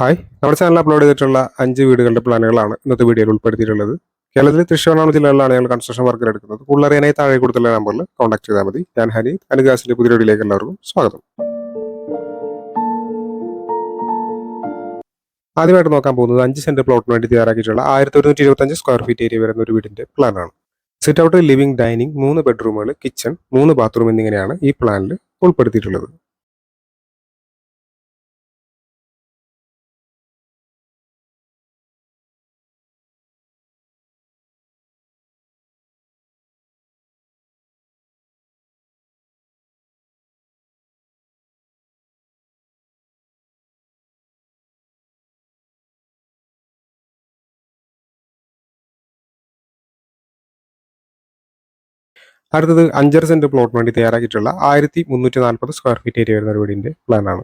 Hi. നമ്മുടെ channel upload ചെയ്തിട്ടുള്ള അഞ്ച് വീടുകളുടെ പ്ലാനുകളാണ് ഇന്നത്തെ വീഡിയോയിൽ ഉൾപ്പെടുത്തിയിട്ടുള്ളത്. കേരളത്തിലെ തൃശ്ശൂർണാണ് ജില്ലകളിലാണ് ഞങ്ങൾ കൺസ്ട്രക്ഷൻ വർക്കിൽ എടുക്കുന്നത്. കൂടുതലറിയാനായി താഴെ കൊടുത്തുള്ള നമ്പറിൽ കോൺടാക്ട് ചെയ്താൽ മതി. ഞാൻ ഹനി അനുഗാസിന്റെ പുതിയ വീഡിയോയിലേക്ക് എല്ലാവർക്കും സ്വാഗതം. ആദ്യമായിട്ട് നോക്കാൻ പോകുന്നത് അഞ്ച് സെന്റ് പ്ലോട്ടിന് വേണ്ടി തയ്യാറാക്കിയിട്ടുള്ള ആയിരത്തി ഒരുന്നൂറ്റി ഇരുപത്തഞ്ച് സ്ക്വയർ ഫീറ്റ് ഏരിയ വരുന്ന ഒരു വീടിന്റെ പ്ലാനാണ് സിറ്റ് ഔട്ട് ലിവിംഗ് ഡൈനിങ് മൂന്ന് ബെഡ്റൂമുകൾ കിച്ചൺ മൂന്ന് ബാത്റൂം എന്നിങ്ങനെയാണ് ഈ പ്ലാനിൽ ഉൾപ്പെടുത്തിയിട്ടുള്ളത്. അടുത്തത് അഞ്ചര സെന്റ് പ്ലോട്ട് വേണ്ടി തയ്യാറാക്കിയിട്ടുള്ള ആയിരത്തി മുന്നൂറ്റി നാൽപ്പത് സ്ക്വയർ ഫീറ്റ് ഏരിയ വരുന്ന ഒരു വീടിന്റെ പ്ലാനാണ്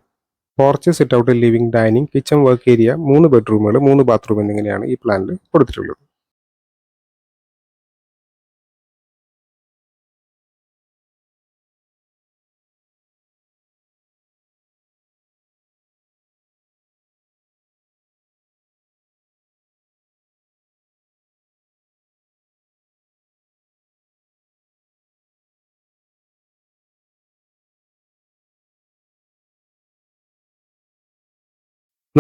porch sit out living dining kitchen work area മൂന്ന് ബെഡ്റൂമുകൾ മൂന്ന് ബാത്റൂം എന്നിങ്ങനെയാണ് ഈ പ്ലാനിൽ കൊടുത്തിട്ടുള്ളത്.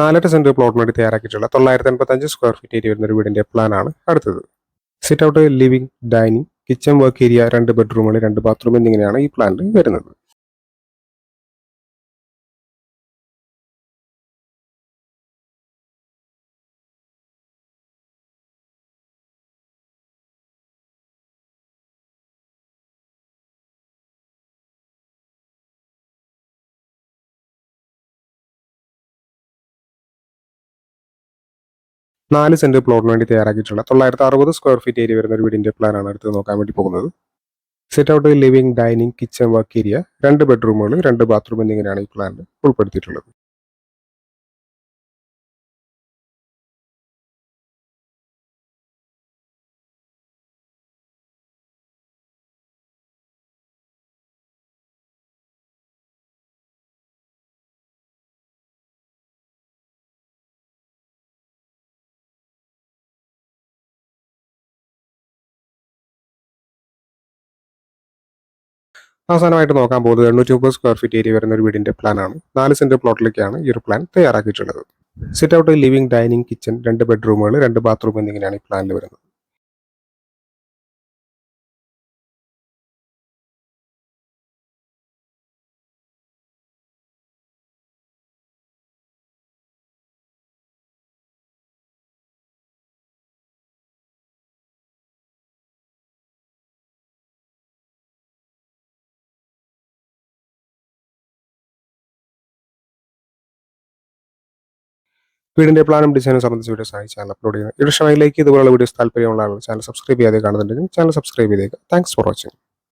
നാലര സെന്റ് പ്ലോട്ടിന് വേണ്ടി തയ്യാറാക്കിയിട്ടുള്ള തൊള്ളായിരത്തി അൻപത്തഞ്ച് സ്ക്വയർ ഫീറ്റ് ഏരിയ വരുന്ന ഒരു വീടിന്റെ പ്ലാനാണ് അടുത്തത്. Sit out living dining kitchen work area രണ്ട് ബെഡ്റൂമുകൾ രണ്ട് ബാത്റൂം എന്നിങ്ങനെയാണ് ഈ പ്ലാനിൽ വരുന്നത്. നാല് സെന്റ് പ്ലോട്ടിന് വേണ്ടി തയ്യാറാക്കിയിട്ടുള്ള തൊള്ളായിരത്തി അറുപത് സ്ക്വയർ ഫീറ്റ് ഏരിയ വരുന്ന ഒരു വീടിന്റെ പ്ലാനാണ് അടുത്ത് നോക്കാൻ വേണ്ടി പോകുന്നത്. Sit out living dining kitchen work area രണ്ട് ബെഡ്റൂമുകൾ രണ്ട് ബാത്റൂം എന്നിങ്ങനെയാണ് ഈ പ്ലാനിൽ ഉൾപ്പെടുത്തിയിട്ടുള്ളത്. അവസാനമായിട്ട് നോക്കാൻ പോകുന്നത് എണ്ണൂറ്റി മുപ്പത് സ്ക്വയർ ഫീറ്റ് ഏരിയ വരുന്ന ഒരു വീടിന്റെ പ്ലാനാണ് നാല് സെന്റ് പ്ലോട്ടിലേക്കാണ് ഈ ഒരു പ്ലാൻ തയ്യാറാക്കിയിട്ടുള്ളത്. Sit out living dining kitchen രണ്ട് ബെഡ്റൂമുകൾ രണ്ട് ബാത്റൂം എന്നിങ്ങനെയാണ് ഈ പ്ലാനിൽ വരുന്നത്. വീടിന്റെ പ്ലാനും ഡിസൈനും സംബന്ധിച്ച വീഡിയോസ് ആയി ചാനൽ അപ്ലോഡ് ചെയ്യുന്നത് ഇഷ്ടമായിലേക്ക് ഇതുപോലുള്ള വീഡിയോസ് താല്പര്യമുള്ള ആളുകൾ ചാനൽ സബ്സ്ക്രൈബ് ചെയ്യാതെ കാണുന്നുണ്ടെങ്കിൽ ചാനൽ സബ്സ്ക്രൈബ് ചെയ്തേക്കുക താങ്ക്സ് ഫോർ വാച്ചിങ്